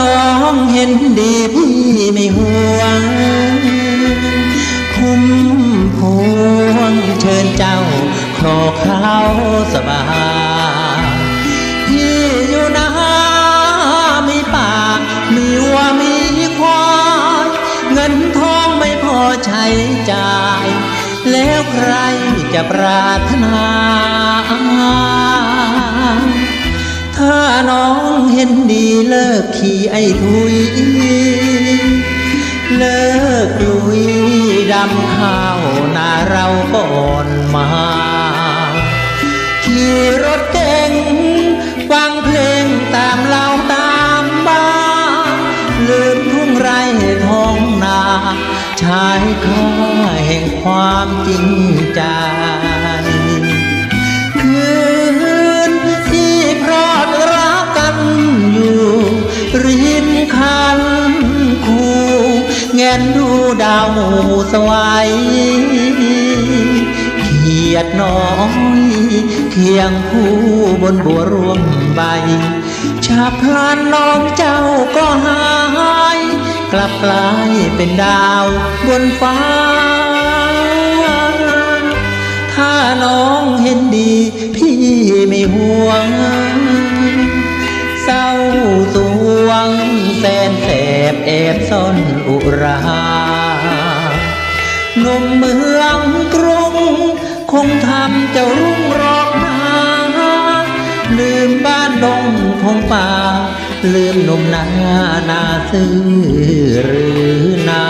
องเห็นดีพี่ไม่ห่วง คุ้มพวงเชิญเจ้าขอเขาสบายพี่อยู่นะมีป่ามีวัวมีควายเงินทองไม่พอใช้จ่าย แล้วใครจะปรารถนา เลิกขี่ไอ้ทุย เลิกลุยดำข้าวนาเราก่อนมา ขี่รถเก๋งฟังเพลงตามเราตามบ้านลืมทุ่งไรท้องนาชายค่าแห่งความจริงใจ นดูดาวหมู่สวยเขียดน้อยเคียงคู่บนบัวร่วมใบ ชาพลานน้องเจ้าก็หาย กลับกลายเป็นดาวบนฟ้า ถ้าน้องเห็นดีพี่ไม่ห่วงเศร้าสวงแสนแสบแอบซ่อนอุ ราหนุ่มเมืองกรุง คงทำเจ้ารุ่งรอกนาลืมบ้านดงพงป่า ลืมหนุ่มนานาซื่อหรือนา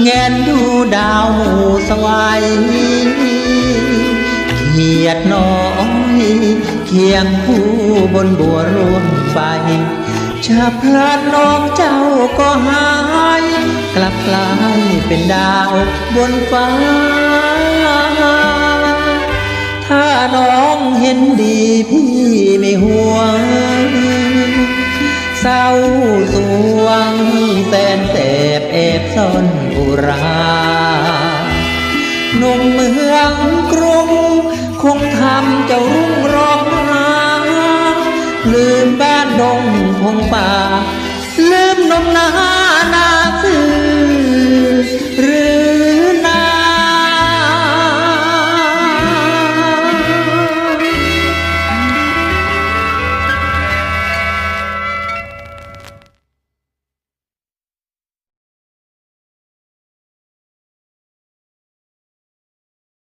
แงนดูดาวสวายเขียดน้อยเคียงคู่บนบัวร่วมไฟชาพลัดน้องเจ้าก็หาย กลับกลายเป็นดาวบนฟ้า ถ้าน้องเห็นดีพี่ไม่ห่วงเศร้าสู ซ่อนอุราหนุ่มเมืองกรุง คงทำเจ้ารุ่งรองนาลืมบ้านดงพงป่า ลืมนมนา